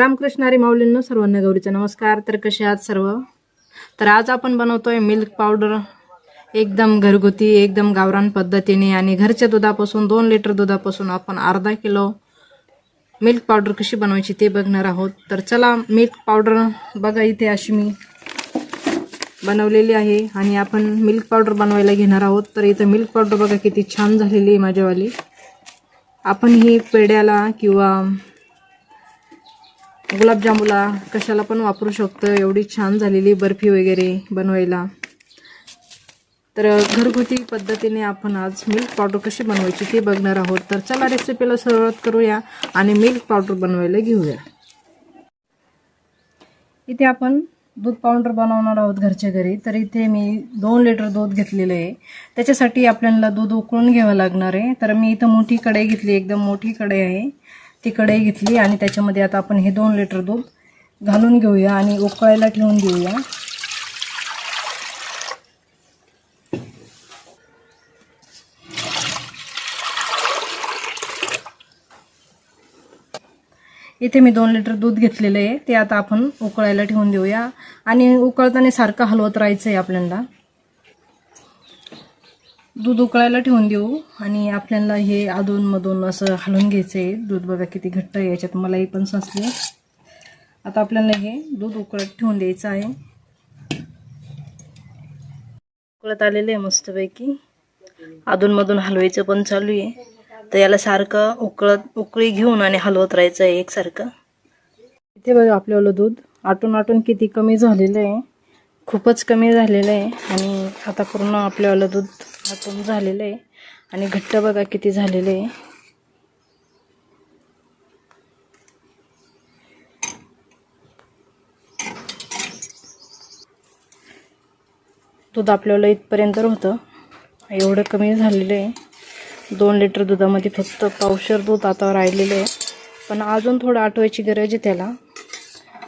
रामकृष्णारी माऊलींनो सर्वांना गौरीचा नमस्कार. तर कसे आहात सर्व? तर आज आपण बनवतोय मिल्क पावडर. एकदम घरगुती एकदम गावरान पद्धतीने आणि घरच्या दुधापासून दोन लिटर दुधापासून आपण अर्धा किलो मिल्क पावडर कशी बनवायची ते बघणार आहोत. तर चला मिल्क पावडर बघा इथे अशी मी बनवलेली आहे आणि आपण मिल्क पावडर बनवायला घेणार आहोत. तर इथं मिल्क पावडर बघा किती छान झालेली आहे माझ्यावाली. आपण ही पेड्याला किंवा गुलाबजामुला कशाला पण वापरू शकतो. एवढी छान झालेली बर्फी वगैरे बनवायला. तर घरगुती पद्धतीने आपण आज मिल्क पावडर कशी बनवायची ते बघणार आहोत. तर चला रेसिपीला सुरुवात करूया आणि मिल्क पावडर बनवायला घेऊया. इथे आपण दूध पावडर बनवणार आहोत घरच्या घरी. तर इथे मी दोन लिटर दूध घेतलेलं आहे. त्याच्यासाठी आपल्याला दूध उकळून घ्यावं लागणार आहे. तर मी इथं मोठी कढई घेतली. एकदम मोठी कढई आहे. ती कढई घेतली आणि त्याच्यामध्ये आता आपण हे दोन लिटर दूध घालून घेऊया आणि उकळायला ठेवून देऊया. इथे मी दोन लिटर दूध घेतलेलं आहे. ते आता आपण उकळायला ठेवून देऊया. आणि उकळताना सारखं हलवत राहायचं आहे आपल्याला. दूध उकळायला ठेवून देऊ आणि आपल्याला हे अधूनमधून असं हलवून घ्यायचं आहे दूध बघा किती घट्ट आहे याच्यात मलाही पण ससले आता आपल्याला हे दूध उकळत ठेवून द्यायचं आहे. उकळत आलेलं आहे मस्तपैकी. अधूनमधून हलवायचं पण चालू आहे. तर याला सारखं उकळत उकळी घेऊन आणि हलवत राहायचं आहे एकसारखं. इथे बघा आपल्याला दूध आटून आटून किती कमी झालेलं आहे. खूपच कमी झालेलं आहे आणि आता पूर्ण आपल्याला दूध आटून झालेलं आहे. आणि घट्ट बघा किती झालेलं आहे. दूध आपल्याला इथपर्यंत होतं. एवढं कमी झालेलं आहे. दोन लिटर दुधामध्ये फक्त पावशर दूध आता राहिलेलं आहे. पण अजून थोडं आठवायची गरज आहे त्याला.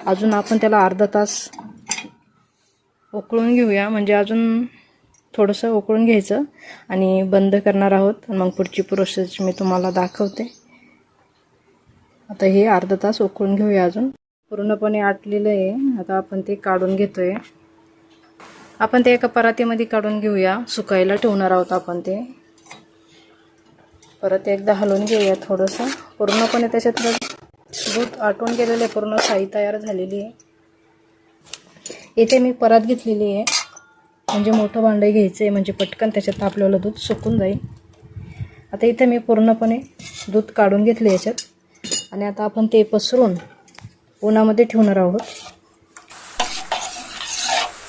अजून आपण त्याला अर्धा तास उकळून घेऊया. म्हणजे अजून थोडंसं उकळून घ्यायचं आणि बंद करणार आहोत. मग पुढची प्रोसेस मी तुम्हाला दाखवते. आता हे अर्धा तास उकळून घेऊया अजून. पूर्णपणे आटलेलं आहे. आता आपण ते काढून घेतोय. आपण ते एका परातीमध्ये काढून घेऊया. सुकायला ठेवणार आहोत आपण ते. परत एकदा हलवून घेऊया थोडंसं. पूर्णपणे त्याच्यातलं दूध आटून गेलेलं आहे. पूर्ण साई तयार झालेली आहे. इथे मी परात घेतलेली आहे. म्हणजे मोठं भांडं घ्यायचं आहे म्हणजे पटकन त्याच्यात आपल्याला दूध सुकून जाईल. आता इथे मी पूर्णपणे दूध काढून घेतलं याच्यात. आणि आता आपण ते पसरून उन्हामध्ये ठेवणार आहोत.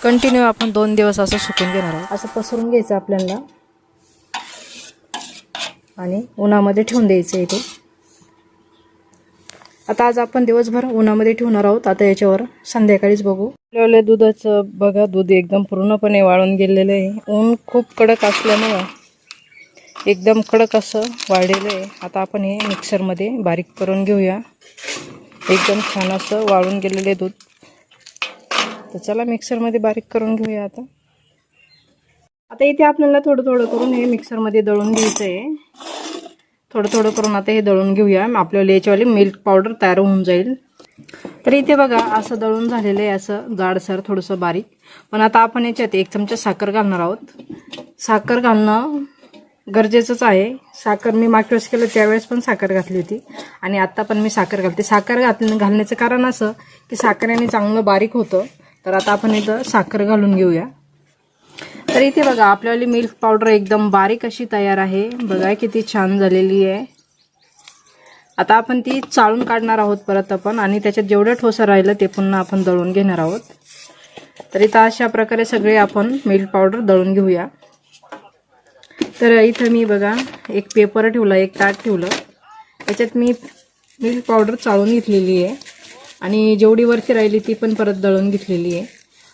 कंटिन्यू आपण दोन दिवस असं सुकून घेणार आहोत. असं पसरून घ्यायचं आपल्याला. आणि उन्हामध्ये ठेवून द्यायचं इथे. आता आज आपण दिवसभर उन्हामध्ये ठेवणार आहोत. आता याच्यावर संध्याकाळीच बघू. आपल्या दुधाचं बघा दूध एकदम पूर्णपणे वाळून गेलेलं आहे. ऊन खूप कडक असल्यामुळं एकदम कडक असं वाढलेलं आहे. आता आपण हे मिक्सरमध्ये बारीक करून घेऊया. एकदम छान असं वाळून गेलेलं आहे दूध. तर चला मिक्सरमध्ये बारीक करून घेऊया आता. आता इथे आपल्याला थोडं थोडं करून हे मिक्सरमध्ये दळून घ्यायचं आहे. थोडं थोडं करून आता हे दळून घेऊया. आपल्याला याच्यावाली मिल्क पावडर तयार होऊन जाईल. तर इथे बघा असं दळून झालेलं आहे असं जाडसर थोडंसं बारीक. पण आता आपण याच्यात एक चमचा साखर घालणार आहोत. साखर घालणं गरजेचंच आहे. साखर मी मागच्या वेळेस केलं त्यावेळेस पण साखर घातली होती. आणि आत्ता पण मी साखर घालते. साखर घातली घालण्याचं कारण असं की साखरेने चांगलं बारीक होतं. तर आता आपण इथं साखर घालून घेऊया. तर इथे बघा आपल्यावाली मिल्क पावडर एकदम बारीक अशी तयार आहे. बघा किती छान झालेली आहे. आता आपण ती चाळून काढणार आहोत परत आपण आणि त्याच्यात जेवढं ठोसं राहिलं ते पुन्हा आपण दळून घेणार आहोत. तर इथं अशा प्रकारे सगळे आपण मिल्क पावडर दळून घेऊया. तर इथं मी बघा एक पेपर ठेवला एक ताट ठेवलं. त्याच्यात मी मिल्क पावडर चाळून घेतलेली आहे. आणि जेवढी वरती राहिली ती पण परत दळून घेतलेली आहे.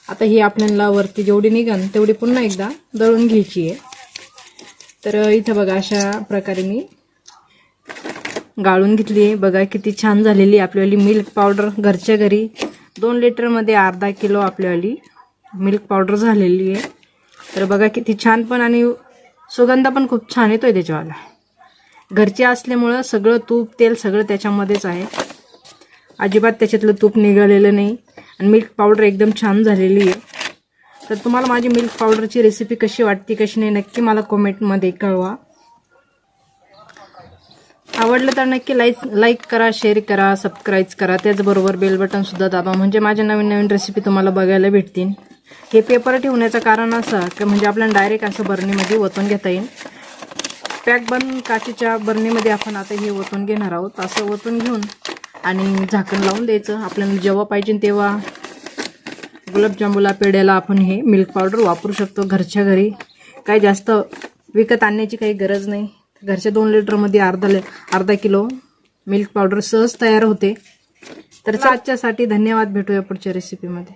आता ही आपल्याला वरती जेवढी निघन तेवढी पुन्हा एकदा दळून घ्यायची आहे. तर इथं बघा अशा प्रकारे मी गाळून घेतली आहे. बघा किती छान झालेली आपल्यावाली मिल्क पावडर घरच्या घरी. दोन लिटरमध्ये अर्धा किलो आपल्यावाली मिल्क पावडर झालेली आहे. तर बघा किती छान पण आणि सुगंध पण खूप छान येतो आहे त्याच्यावाला. घरची असल्यामुळं सगळं तूप तेल सगळं त्याच्यामध्येच आहे. अजिबात त्याच्यातलं तूप निघालेलं नाही. आणि मिल्क पावडर एकदम छान झालेली आहे. तर तुम्हाला माझी मिल्क पावडरची रेसिपी कशी वाटते कशी नाही नक्की मला कॉमेंटमध्ये कळवा. आवडलं तर नक्की लाईक लाईक करा शेअर करा सबस्क्राईब करा. त्याचबरोबर बेल बटनसुद्धा दाबा. म्हणजे माझ्या नवीन नवीन रेसिपी तुम्हाला बघायला भेटतील. हे पेपर ठेवण्याचं कारण असं की म्हणजे आपल्याला डायरेक्ट असं बरणीमध्ये ओतून घेता येईल. पॅक बंद काचेच्या बरणीमध्ये आपण आता हे ओतून घेणार आहोत. असं ओतून घेऊन आणि झाकण लावून द्यायचं. आपल्याला जेव्हा पाहिजे तेव्हा गुलाबजामुला पेढ्याला आपण हे मिल्क पावडर वापरू शकतो घरच्या घरी. काही जास्त विकत आणण्याची काही गरज नाही. घरच्या दोन लिटरमध्ये अर्धा ले अर्धा किलो मिल्क पावडर सहज तयार होते. तर आजच्यासाठी धन्यवाद. भेटूया पुढच्या रेसिपीमध्ये